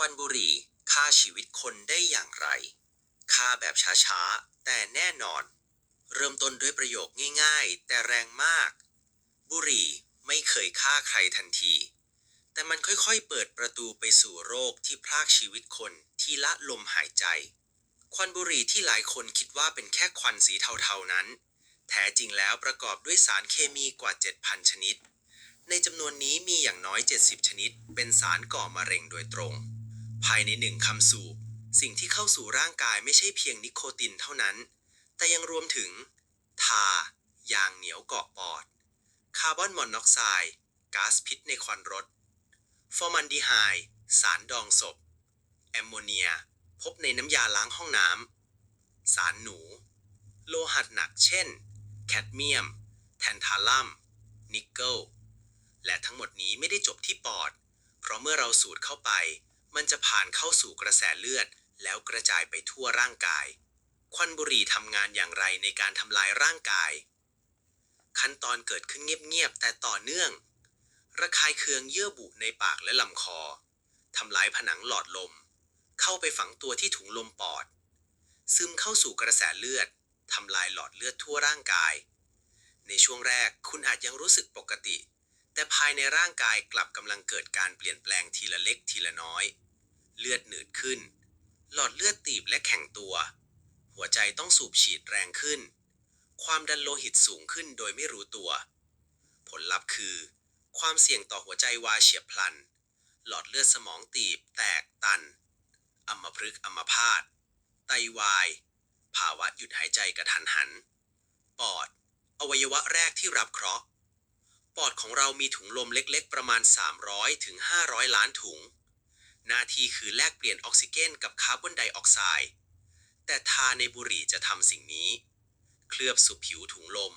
วันบุหรี่ฆ่าชีวิตคนได้อย่างไรฆ่าแบบช้าๆ แต่แน่นอน เริ่มต้นด้วยประโยคง่ายๆ แต่แรงมาก บุหรี่ไม่เคยฆ่าใครทันที แต่มันค่อยๆ เปิดประตูไปสู่โรคที่พรากชีวิตคนที่ละลมหายใจ ควันบุหรี่ที่หลายคนคิดว่าเป็นแค่ควันสีเทาๆนั้น แท้จริงแล้วประกอบด้วยสารเคมีกว่า 7,000 ชนิด ในจำนวนนี้มีอย่างน้อย 70 ชนิด เป็นสารก่อมะเร็งโดยตรง ภายในหนึ่งคำสูบ สิ่งที่เข้าสู่ร่างกายไม่ใช่เพียงนิโคตินเท่านั้น แต่ยังรวมถึง ทา ยางเหนียวเกาะปอด คาร์บอนมอนอกไซด์ก๊าซพิษในควันรถ ฟอร์มันดีไฮด์สารดองศพ แอมโมเนีย พบในน้ำยาล้างห้องน้ำ สารหนู โลหัสหนักเช่น แคดเมียม แทนทาลัม นิกเกิล และทั้งหมดนี้ไม่ได้จบที่ปอด เพราะเมื่อเราสูดเข้าไป มันจะผ่านเข้าสู่กระแสเลือด แล้วกระจายไปทั่วร่างกาย ควันบุหรี่ทำงานอย่างไรในการทำลายร่างกาย ขั้นตอนเกิดขึ้นเงียบๆแต่ต่อเนื่อง ระคายเคืองเยื่อบุในปากและลำคอทำลายผนังหลอดลม เข้าไปฝังตัวที่ถุงลมปอด ซึมเข้าสู่กระแสเลือดทำลายหลอดเลือดทั่วร่างกาย ในช่วงแรกคุณอาจยังรู้สึกปกติ แต่ภายในร่างกายกลับกำลังเกิดการเปลี่ยนแปลงทีละเล็กทีละน้อย เลือดหนืดขึ้น หลอดเลือดตีบและแข็งตัว หัวใจต้องสูบฉีดแรงขึ้น ความดันโลหิตสูงขึ้นโดยไม่รู้ตัว ผลลัพธ์คือ ความเสี่ยงต่อหัวใจวายเฉียบพลัน หลอดเลือดสมองตีบ แตกตันอัมพฤกษ์อัมพาตไตวาย ภาวะหยุดหายใจกระทันหัน ปอด อวัยวะแรกที่รับเคราะห์ ปอดของเรามีถุงลมเล็กๆ ประมาณ 300ถึง500 ล้านถุง หน้าที่คือแลกเปลี่ยนออกซิเจนกับคาร์บอนไดออกไซด์ แต่ทาในบุหรี่จะทำสิ่งนี้ เคลือบสู่ผิวถุงลม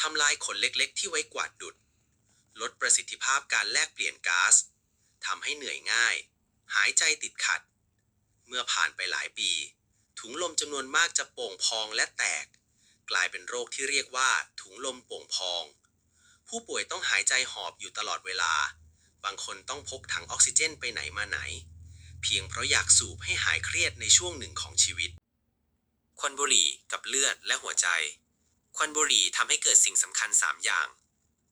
ทำลายขนเล็กๆ ที่ไว้กวาดดุด ลดประสิทธิภาพการแลกเปลี่ยนก๊าซทำให้เหนื่อยง่าย หายใจติดขัด เมื่อผ่านไปหลายปี ถุงลมจำนวนมากจะโป่งพองและแตก กลายเป็นโรคที่เรียกว่าถุงลมโป่งพอง ผู้ป่วยต้องหายใจหอบอยู่ตลอดเวลา บางคนต้องพกถังออกซิเจนไปไหนมาไหน เพียงเพราะอยากสูบให้หายเครียดในช่วงหนึ่งของชีวิต ควันบุหรี่กับเลือดและหัวใจ ควันบุหรี่ทำให้เกิดสิ่งสำคัญ 3 อย่าง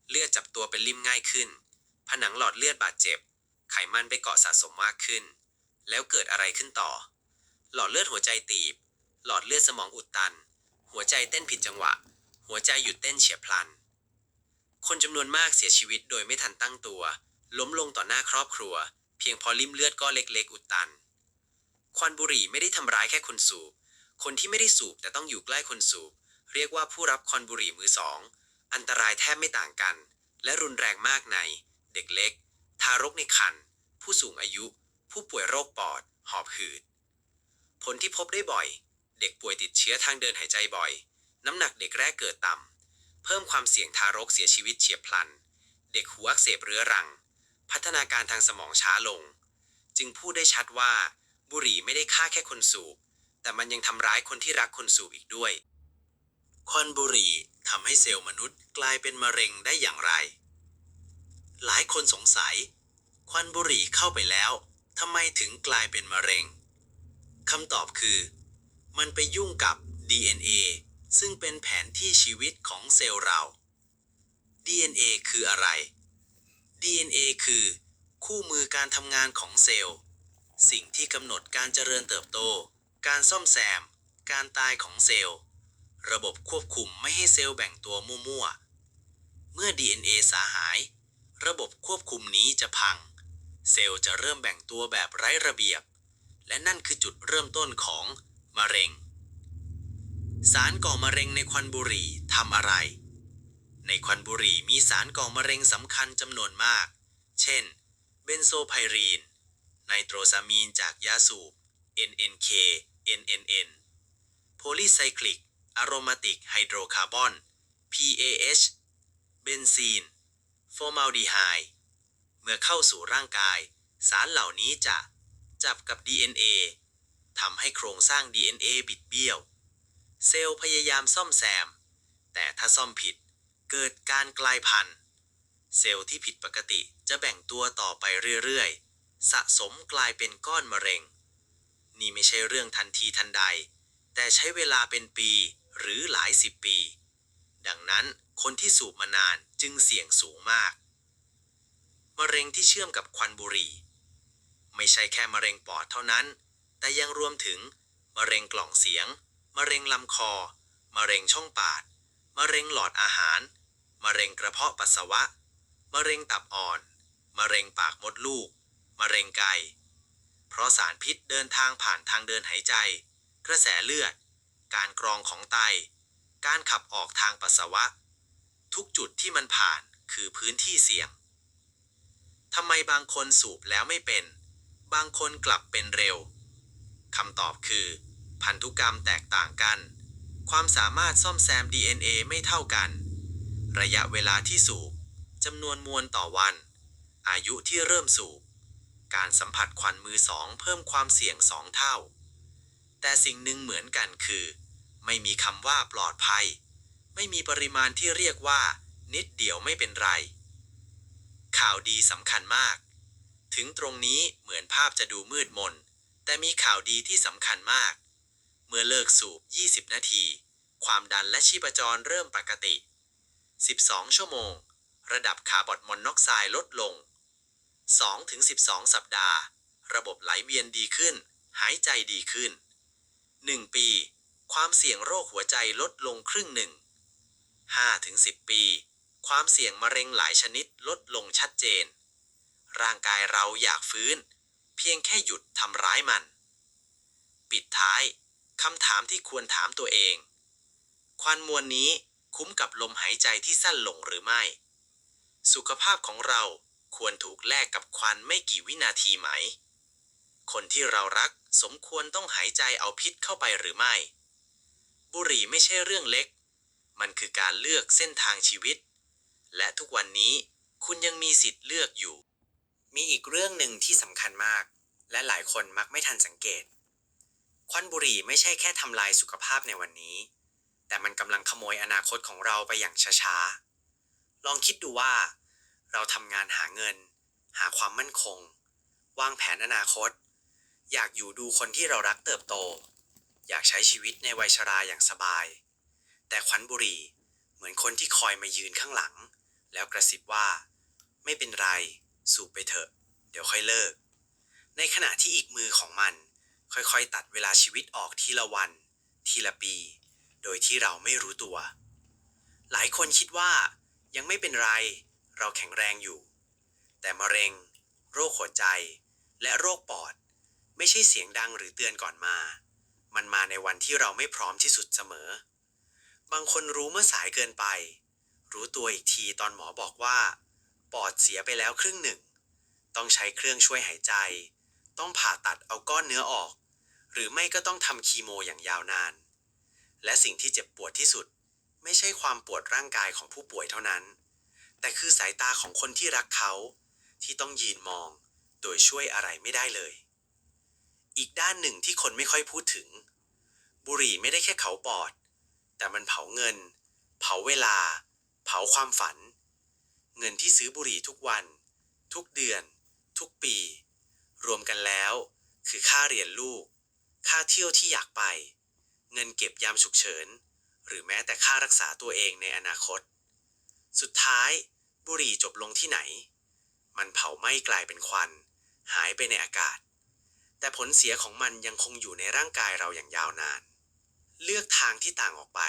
เลือดจับตัวเป็นริ่มง่ายขึ้น ผนังหลอดเลือดบาดเจ็บ ไขมันไปเกาะสะสมมากขึ้น แล้วเกิดอะไรขึ้นต่อ หลอดเลือดหัวใจตีบ หลอดเลือดสมองอุดตัน หัวใจเต้นผิดจังหวะ หัวใจหยุดเต้นเฉียบพลัน คนจำนวนมากเสียชีวิตโดยไม่ทันตั้งตัว ล้มลงต่อหน้าครอบครัว เพียงพอริ่มเลือดก็เล็กๆ อุดตัน ควันบุหรี่ไม่ได้ทำร้ายแค่คนสูบ คนที่ไม่ได้สูบแต่ต้องอยู่ใกล้คนสูบ เรียกว่าผู้รับควันบุหรี่มือสอง อันตรายแทบไม่ต่างกัน และรุนแรงมากใน เด็กเล็ก ทารกในครรภ์ผู้สูงอายุ ผู้ป่วยโรคปอด หอบหืด ผลที่พบได้บ่อย เด็กป่วยติดเชื้อทางเดินหายใจบ่อย น้ำหนักเด็กแรกเกิดต่ำ เพิ่มความเสี่ยงทารกเสียชีวิตเฉียบพลัน เด็กหูอักเสบเรื้อรัง พัฒนาการทางสมองช้าลง จึงพูดได้ชัดว่า บุหรี่ไม่ได้ฆ่าแค่คนสูบ แต่มันยังทำร้ายคนที่รักคนสูบอีกด้วย ควันบุหรี่ทำให้เซลล์มนุษย์กลายเป็นมะเร็งได้อย่างไร หลายคนสงสัย ควันบุหรี่เข้าไปแล้วทำไมถึงกลายเป็นมะเร็งคำตอบคือ มันไปยุ่งกับ DNA ซึ่งเป็นแผนที่ชีวิตของเซลล์เรา DNA คืออะไร DNA คือ คู่มือการทำงานของเซลล์ สิ่งที่กำหนดการเจริญเติบโต การซ่อมแซม การตายของเซลล์ ระบบควบคุมไม่ให้เซลล์แบ่งตัวมั่วๆ เมื่อ DNA สาหาย ระบบควบคุมนี้จะพัง เซลล์จะเริ่มแบ่งตัวแบบไร้ระเบียบ และนั่นคือจุดเริ่มต้นของมะเร็ง สารก่อมะเร็งในควันบุหรี่ทำอะไร ในควันบุหรี่มีสารก่อมะเร็งสำคัญจำนวนมาก เช่น เบนโซไพรีน ไนโตรซามีนจากยาสูบ NNK NNN โพลีไซคลิกอะโรมาติกไฮโดรคาร์บอน PAH เบนซีนฟอร์มาลดีไฮด์เมื่อเข้าสู่ร่างกาย สารเหล่านี้จะจับกับ DNA ทำให้โครงสร้าง DNA บิดเบี้ยว เซลล์พยายามซ่อมแซม แต่ถ้าซ่อมผิดเกิดการกลายพันธุ์ เซลล์ที่ผิดปกติจะแบ่งตัวต่อไปเรื่อยๆ สะสมกลายเป็นก้อนมะเร็ง นี่ไม่ใช่เรื่องทันทีทันใด แต่ใช้เวลาเป็นปีหรือหลายสิบปี ดังนั้นคนที่สูบมานานจึงเสี่ยงสูงมาก มะเร็งที่เชื่อมกับควันบุหรี่ ไม่ใช่แค่มะเร็งปอดเท่านั้น แต่ยังรวมถึงมะเร็งกล่องเสียง มะเร็งลำคอ มะเร็งช่องปากมะเร็งหลอดอาหาร มะเร็งกระเพาะปัสสาวะ มะเร็งตับอ่อน มะเร็งปากมดลูก มะเร็งไก่เพราะสารพิษเดินทางผ่านทางเดินหายใจ กระแสเลือด การกรองของไต การขับออกทางปัสสาวะ ทุกจุดที่มันผ่านคือพื้นที่เสี่ยงทำไมบางคนสูบแล้วไม่เป็น บางคนกลับเป็นเร็วคำตอบคือ พันธุกรรมแตกต่างกัน ความสามารถซ่อมแซม DNA ไม่เท่ากัน ระยะเวลาที่สูบจำนวนมวลต่อวัน อายุที่เริ่มสูบ การสัมผัสควันมือสองเพิ่มความเสี่ยงสองเท่า แต่สิ่งหนึ่งเหมือนกันคือ ไม่มีคำว่าปลอดภัย ไม่มีปริมาณที่เรียกว่า นิดเดียวไม่เป็นไร ข่าวดีสำคัญมาก ถึงตรงนี้เหมือนภาพจะดูมืดมน แต่มีข่าวดีที่สำคัญมาก มื่อเลิกสูบ 20 นาที ความดันและชีพจรเริ่มปกติ 12 ชั่วโมง ระดับคาร์บอนมอนอกไซด์ลดลง 2-12 สัปดาห์ ระบบไหลเวียนดีขึ้น หายใจดีขึ้น 1 ปี ความเสี่ยงโรคหัวใจลดลงครึ่งหนึ่ง 5-10 ปี ความเสี่ยงมะเร็งหลายชนิดลดลงชัดเจน ร่างกายเราอยากฟื้น เพียงแค่หยุดทำร้ายมัน ปิดท้าย คำถามที่ควรถามตัวเอง ควันมวลนี้คุ้มกับลมหายใจที่สั้นลงหรือไม่ สุขภาพของเราควรถูกแลกกับควันไม่กี่วินาทีไหม คนที่เรารักสมควรต้องหายใจเอาพิษเข้าไปหรือไม่ บุหรี่ไม่ใช่เรื่องเล็ก มันคือการเลือกเส้นทางชีวิต และทุกวันนี้คุณยังมีสิทธิ์เลือกอยู่ มีอีกเรื่องหนึ่งที่สำคัญมาก และหลายคนมักไม่ทันสังเกต ควันบุหรี่ไม่ใช่แค่ทำลายสุขภาพในวันนี้ แต่มันกำลังขโมยอนาคตของเราไปอย่างช้าๆ ลองคิดดูว่า เราทำงานหาเงิน หาความมั่นคง วางแผนอนาคต อยากอยู่ดูคนที่เรารักเติบโต อยากใช้ชีวิตในวัยชราอย่างสบาย แต่ควันบุหรี่เหมือนคนที่คอยมายืนข้างหลัง แล้วกระซิบว่า ไม่เป็นไร สูบไปเถอะ เดี๋ยวค่อยเลิก ในขณะที่อีกมือของมัน ค่อยๆ ตัดเวลาชีวิตออกทีละวัน ทีละปี โดยที่เราไม่รู้ตัว หลายคนคิดว่ายังไม่เป็นไร เราแข็งแรงอยู่ แต่มะเร็ง โรคหัวใจ และโรคปอด ไม่ใช่เสียงดังหรือเตือนก่อนมา มันมาในวันที่เราไม่พร้อมที่สุดเสมอ บางคนรู้เมื่อสายเกินไป รู้ตัวอีกทีตอนหมอบอกว่า ปอดเสียไปแล้วครึ่งหนึ่ง ต้องใช้เครื่องช่วยหายใจ ต้องผ่าตัดเอาก้อนเนื้อออก หรือไม่ก็ต้องทำคีโมอย่างยาวนาน และสิ่งที่เจ็บปวดที่สุด ไม่ใช่ความปวดร่างกายของผู้ป่วยเท่านั้น แต่คือสายตาของคนที่รักเขา ที่ต้องยืนมอง โดยช่วยอะไรไม่ได้เลย อีกด้านหนึ่งที่คนไม่ค่อยพูดถึง บุหรี่ไม่ได้แค่เขาปอด แต่มันเผาเงิน เผาเวลา เผาความฝัน เงินที่ซื้อบุหรี่ทุกวัน ทุกเดือน ทุกปี รวมกันแล้ว คือค่าเรียนลูก ค่าเที่ยวที่อยากไป เงินเก็บยามฉุกเฉิน หรือแม้แต่ค่ารักษาตัวเองในอนาคต สุดท้ายบุหรี่จบลงที่ไหน มันเผาไหม้กลายเป็นควัน หายไปในอากาศ แต่ผลเสียของมันยังคงอยู่ในร่างกายเราอย่างยาวนาน เลือกทางที่ต่างออกไป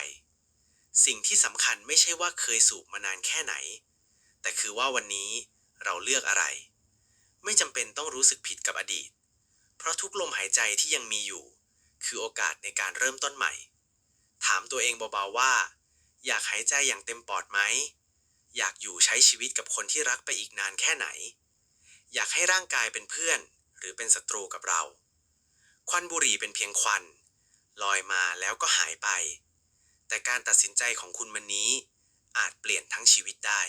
สิ่งที่สำคัญไม่ใช่ว่าเคยสูบมานานแค่ไหน แต่คือว่าวันนี้เราเลือกอะไร ไม่จำเป็นต้องรู้สึกผิดกับอดีต เพราะทุกลมหายใจที่ยังมีอยู่ คือโอกาสในการเริ่มต้นใหม่ ถามตัวเองเบาๆว่า อยากหายใจอย่างเต็มปอดไหม อยากอยู่ใช้ชีวิตกับคนที่รักไปอีกนานแค่ไหน อยากให้ร่างกายเป็นเพื่อน หรือเป็นศัตรูกับเรา ควันบุหรี่เป็นเพียงควัน ลอยมาแล้วก็หายไป แต่การตัดสินใจของคุณวันนี้ อาจเปลี่ยนทั้งชีวิตได้